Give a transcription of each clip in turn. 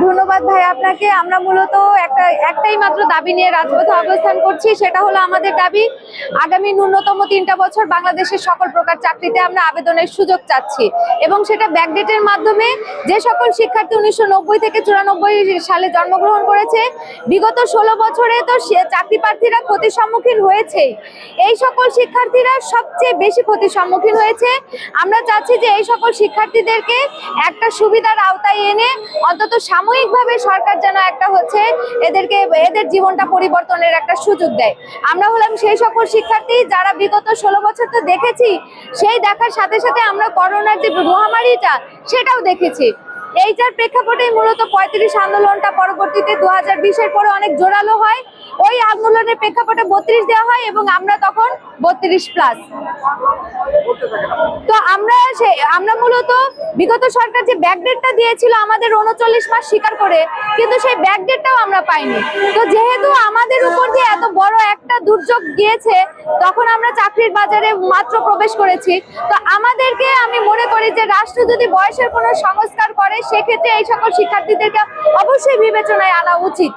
ধন্যবাদ ভাই আপনাকে। আমরা মূলত একটা, একটাই মাত্র দাবি নিয়ে রাজপথে অবস্থান করছি, সেটা হলো আমাদের দাবি, আগামী ন্যূনতম তিনটা বছর বাংলাদেশের সকল প্রকার চাকরিতে আমরা আবেদনের সুযোগ চাচ্ছি। এবং সেটা ব্যাকডেটের মাধ্যমে যে সকল শিক্ষার্থী উনিশশো নব্বই থেকে চুরানব্বই সালে জন্মগ্রহণ করেছে, বিগত ষোলো বছরে তো সে- চাকরি প্রার্থীরা ক্ষতির সম্মুখীন হয়েছে এই সকল শিক্ষার্থীরা সবচেয়ে বেশি ক্ষতির সম্মুখীন হয়েছে। আমরা চাচ্ছি যে এই সকল শিক্ষার্থীদেরকে একটা সুবিধার আওতায় এনে অন্তত সাময়িকভাবে সরকার যেন একটা হচ্ছে এদেরকে, এদের জীবনটা পরিবর্তনের একটা সুযোগ দেয়। আমরা হলাম সেই সকল শিক্ষার্থী যারা বিগত ষোলো বছর তো দেখেছি, সেই দেখার সাথে সাথে আমরা করোনার যে মহামারীটা সেটাও দেখেছি। এইটার প্রেক্ষাপটেই মূলত পঁয়ত্রিশ আন্দোলনটা পরবর্তীতে দু হাজার বিশের পরে অনেক জোরালো হয়। ওই আন্দোলনের প্রেক্ষাপটে বত্রিশ দেওয়া হয় এবং আমরা তখন বত্রিশ প্লাস তো আমরা আমরা মূলত বিগত সরকার যে ব্যাকডেটটা দিয়েছিল আমাদের উনচল্লিশ মাস স্বীকার করে, কিন্তু সেই ব্যাকডেটটাও আমরা পাইনি। তো যেহেতু আমাদের উপর দিয়ে এত বড় একটা দুর্যোগ গিয়েছে, তখন আমরা চাকরির বাজারে মাত্র প্রবেশ করেছি। তো আমাদেরকে আমি মনে করি যে রাষ্ট্র যদি বয়সের কোনো সংস্কার করে, সেক্ষেত্রে এই সকল শিক্ষার্থীদেরকে অবশ্যই বিবেচনায় আনা উচিত।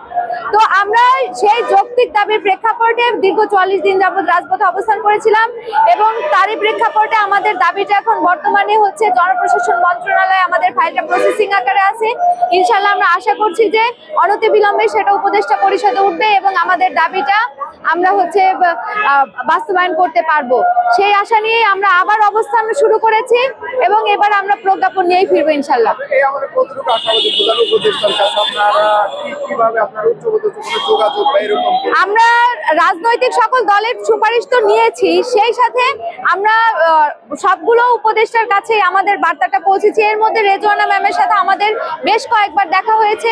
তো আমরা সেই যৌক্তিক দাবির প্রেক্ষাপটে দীর্ঘ চুয়াল্লিশ দিন যাবত রাজপথে অবস্থান করেছিলাম এবং তারই প্রেক্ষাপটে আমাদের দাবিটা এখন বর্তমানে হচ্ছে জনপ্রশাসন মন্ত্রণালয়ে আমাদের ফাইলটা প্রসেসিং আকারে আছে। ইনশাল্লাহ আমরা আশা করছি যে অনতি বিলম্বে সেটা উপদেষ্টা পরিষদে উঠবে এবং আমাদের দাবিটা আমরা হচ্ছে বাস্তবায়ন করতে পারব। সেই আশা নিয়ে আমরা আবার অবস্থান শুরু করেছি এবং এবার আমরা প্রজ্ঞাপন নিয়েই ফিরবো ইনশাল্লাহ আমরা রাজনৈতিক সকল দলের সুপারিশ তো নিয়েছি, সেই সাথে আমরা সবগুলো উপদেষ্টার কাছে আমাদের বার্তাটা পৌঁছেছি। এর মধ্যে রেজওয়ানা ম্যামের সাথে আমাদের বেশ কয়েকবার দেখা হয়েছে।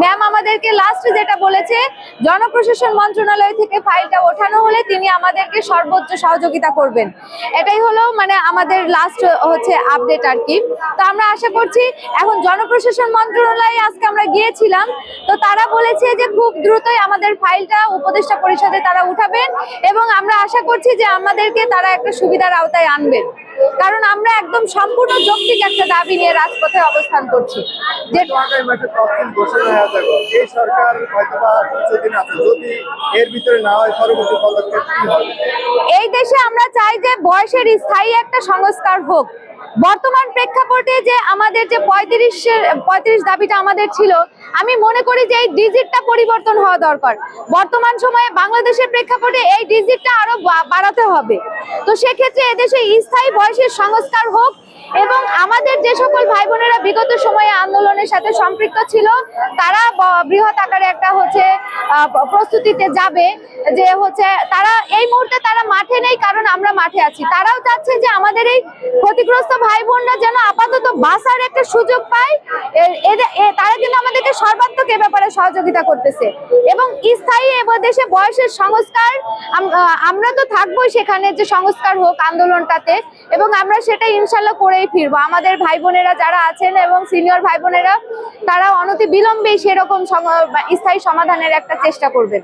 ম্যাম আমাদেরকে লাস্ট যেটা বলেছে, জনপ্রশাসন মন্ত্রণালয় থেকে ফাইলটা ওঠানো হলে তিনি আমাদেরকে সর্বোচ্চ সহযোগিতা করবেন। এটাই হলো মানে আমাদের লাস্ট হচ্ছে আপডেট আর কি। তো আমরা আশা করছি, এখন জনপ্রশাসন মন্ত্রণালয়ে আজকে আমরা গিয়েছিলাম। তো তারা বলেছে যে খুব দ্রুতই আমাদের ফাইলটা উপদেষ্টা পরিষদে তারা উঠাবেন এবং আমরা আশা করছি যে আমাদেরকে তারা একটা সুবিধার আওতায় আনবেন। কারণ আমরা একদম সম্পূর্ণ যৌক্তিক একটা দাবি নিয়ে রাজপথে অবস্থান করছি। যে এই দেশে আমরা চাই যে বয়সের স্থায়ী একটা সংস্কার হোক। বর্তমান প্রেক্ষাপটে যে আমাদের যে পঁয়ত্রিশের, পঁয়ত্রিশ দাবিটা আমাদের ছিল, আমি মনে করি যে এই ডিজিটটা পরিবর্তন হওয়া দরকার। বর্তমান সময়ে বাংলাদেশের প্রেক্ষাপটে এই ডিজিটটা আরও বাড়াতে হবে। তো সেক্ষেত্রে এদেশে স্থায়ী বয়সের সংস্কার হোক এবং আমাদের যে সকল ভাই বোনেরা বিগত সময়ে আন্দোলনের সাথে সম্পৃক্ত ছিল, তারা বৃহৎ আকারে একটা হচ্ছে প্রস্তুতিতে যাবে যে হচ্ছে তারা এই মুহূর্তে তারা মাঠে নেই কারণ আমরা মাঠে আছি। তারাও চাচ্ছে যে আমাদের এই ক্ষতিগ্রস্ত ভাই বোনরা যেন আপাতত বাসার একটা সুযোগ পায়। তারা কিন্তু আমাদেরকে সর্বাত্মক এ ব্যাপারে সহযোগিতা করতেছে। এবং স্থায়ী দেশে বয়সের সংস্কার, আম- আমরা তো থাকবোই সেখানে যে সংস্কার হোক আন্দোলনটাতে এবং আমরা সেটা ইনশাল্লাহ করেই ফিরবো। আমাদের ভাই বোনেরা যারা আছেন এবং সিনিয়র ভাই বোনেরা, তারা অনতি বিলম্বেই সেরকম স্থায়ী সমাধানের একটা চেষ্টা করবেন।